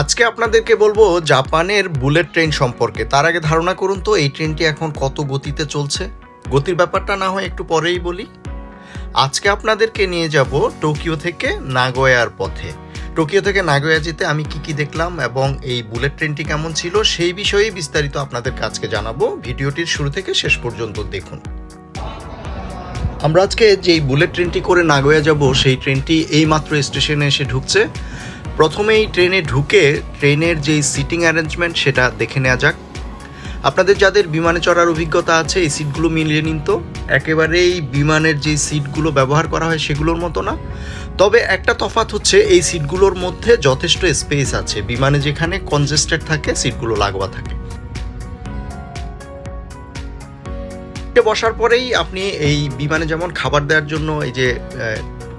আজকে আপনাদেরকে বলব জাপানের বুলেট ট্রেন সম্পর্কে। তার আগে ধারণা করুন তো, এই ট্রেনটি এখন কত গতিতে চলছে? গতির ব্যাপারটা না হয় একটু পরেই বলি। আজকে আপনাদেরকে নিয়ে যাব টোকিও থেকে নাগোয়ার পথে। টোকিও থেকে নাগোয়া যেতে আমি কি কি দেখলাম এবং এই বুলেট ট্রেনটি কেমন ছিল সেই বিষয়ে বিস্তারিত আপনাদেরকে আজকে জানাব। ভিডিওটির শুরু থেকে শেষ পর্যন্ত দেখুন। আমরা আজকে যেই বুলেট ট্রেনটি করে নাগোয়া যাব, সেই ট্রেনটি এইমাত্র স্টেশনে এসে ঢুকছে। প্রথমেই ট্রেনে ঢুকে ট্রেনের যেই সিটিং অ্যারেঞ্জমেন্ট সেটা দেখে নেওয়া যাক। আপনাদের যাদের বিমানে চড়ার অভিজ্ঞতা আছে, এই সিটগুলো মিলিয়ে নিন তো। একেবারেই বিমানের যে সিটগুলো ব্যবহার করা হয় সেগুলোর মতো না। তবে একটা তফাৎ হচ্ছে, এই সিটগুলোর মধ্যে যথেষ্ট স্পেস আছে। বিমানে যেখানে কনজেস্টেড থাকে সিটগুলো লাগোয়া থাকে। বসার পরেই আপনি এই বিমানে যেমন খাবার দেওয়ার জন্য এই যে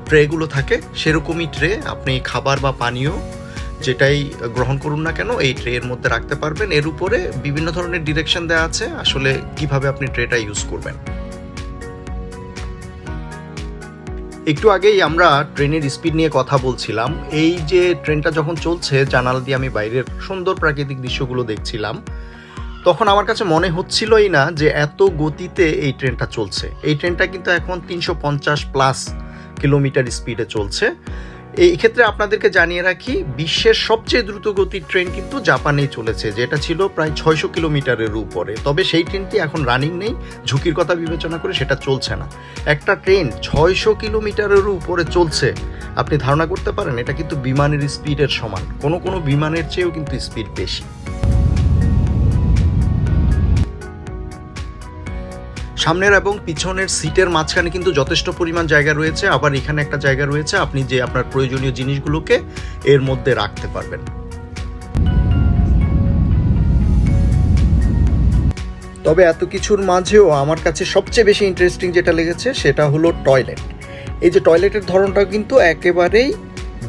ট্রেগুলো থাকে, সেরকমই ট্রে আপনি খাবার বা পানীয় যেটাই গ্রহণ করুন না কেন, এই ট্রের মধ্যে রাখতে পারবেন। এর উপরে বিভিন্ন ধরনের ডিরেকশন দেওয়া আছে, আসলে কীভাবে আপনি ট্রেটা ইউজ করবেন। একটু আগেই আমরা ট্রেনের স্পিড নিয়ে কথা বলছিলাম। এই যে ট্রেনটা যখন চলছে, জানালা দিয়ে আমি বাইরের সুন্দর প্রাকৃতিক দৃশ্যগুলো দেখছিলাম, তখন আমার কাছে মনে হচ্ছিলই না যে এত গতিতে এই ট্রেনটা চলছে। এই ট্রেনটা কিন্তু এখন তিনশো পঞ্চাশ প্লাস কিলোমিটার স্পিডে চলছে। এই ক্ষেত্রে আপনাদেরকে জানিয়ে রাখি, বিশ্বের সবচেয়ে দ্রুত গতির ট্রেন কিন্তু জাপানেই চলেছে, যেটা ছিল প্রায় ছয়শো কিলোমিটারের উপরে। তবে সেই ট্রেনটি এখন রানিং নেই, ঝুঁকির কথা বিবেচনা করে সেটা চলছে না। একটা ট্রেন ছয়শো কিলোমিটারের উপরে চলছে, আপনি ধারণা করতে পারেন, এটা কিন্তু বিমানের স্পিডের সমান। কোনো কোনো বিমানের চেয়েও কিন্তু স্পিড বেশি। সামনের এবং পিছনের সিটের মাঝখানে কিন্তু যথেষ্ট পরিমাণ জায়গা রয়েছে। আবার এখানে একটা জায়গা রয়েছে, আপনি যে আপনার প্রয়োজনীয় জিনিসগুলোকে এর মধ্যে রাখতে পারবেন। তবে এত কিছুর মাঝেও আমার কাছে সবচেয়ে বেশি ইন্টারেস্টিং যেটা লেগেছে, সেটা হলো টয়লেট এই যে টয়লেটের ধরনটা কিন্তু একেবারেই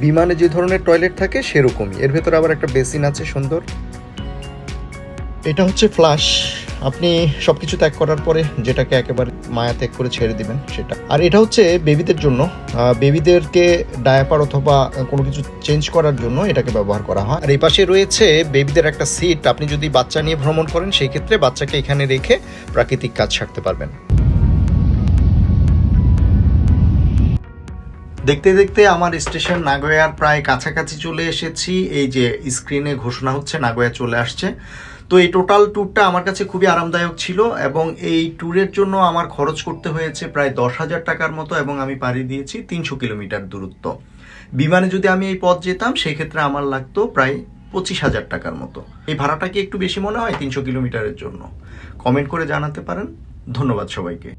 বিমানে যে ধরনের টয়লেট থাকে, সেরকমই। এর ভেতরে আবার একটা বেসিন আছে, সুন্দর। এটা হচ্ছে ফ্লাশ আপনি সব কিছু ত্যাগ করার পরে যেটাকে একেবারে মায়া ত্যাগ করে ছেড়ে দিবেন, সেটা। আর এটা হচ্ছে বেবিদের জন্য বেবিদেরকে ডায়াপার অথবা কোনো কিছু চেঞ্জ করার জন্য এটাকে ব্যবহার করা হয়। আর এই পাশে রয়েছে বেবিদের একটা সিট আপনি যদি বাচ্চা নিয়ে ভ্রমণ করেন সেই ক্ষেত্রে বাচ্চাকে এখানে রেখে প্রাকৃতিক কাজ সারতে পারবেন। দেখতে দেখতে আমার স্টেশন নাগোয়ার প্রায় কাছাকাছি চলে এসেছি। এই যে স্ক্রিনে ঘোষণা হচ্ছে, নাগোয়া চলে আসছে। তো এই টোটাল ট্যুরটা আমার কাছে খুবই আরামদায়ক ছিল এবং এই ট্যুরের জন্য আমার খরচ করতে হয়েছে প্রায় দশ হাজার টাকার মতো এবং আমি পাড়ি দিয়েছি তিনশো কিলোমিটার দূরত্ব। বিমানে যদি আমি এই পথ যেতাম, সেক্ষেত্রে আমার লাগতো প্রায় পঁচিশ হাজার টাকার মতো। এই ভাড়াটা কি একটু বেশি মনে হয় তিনশো কিলোমিটারের জন্য? কমেন্ট করে জানাতে পারেন। ধন্যবাদ সবাইকে।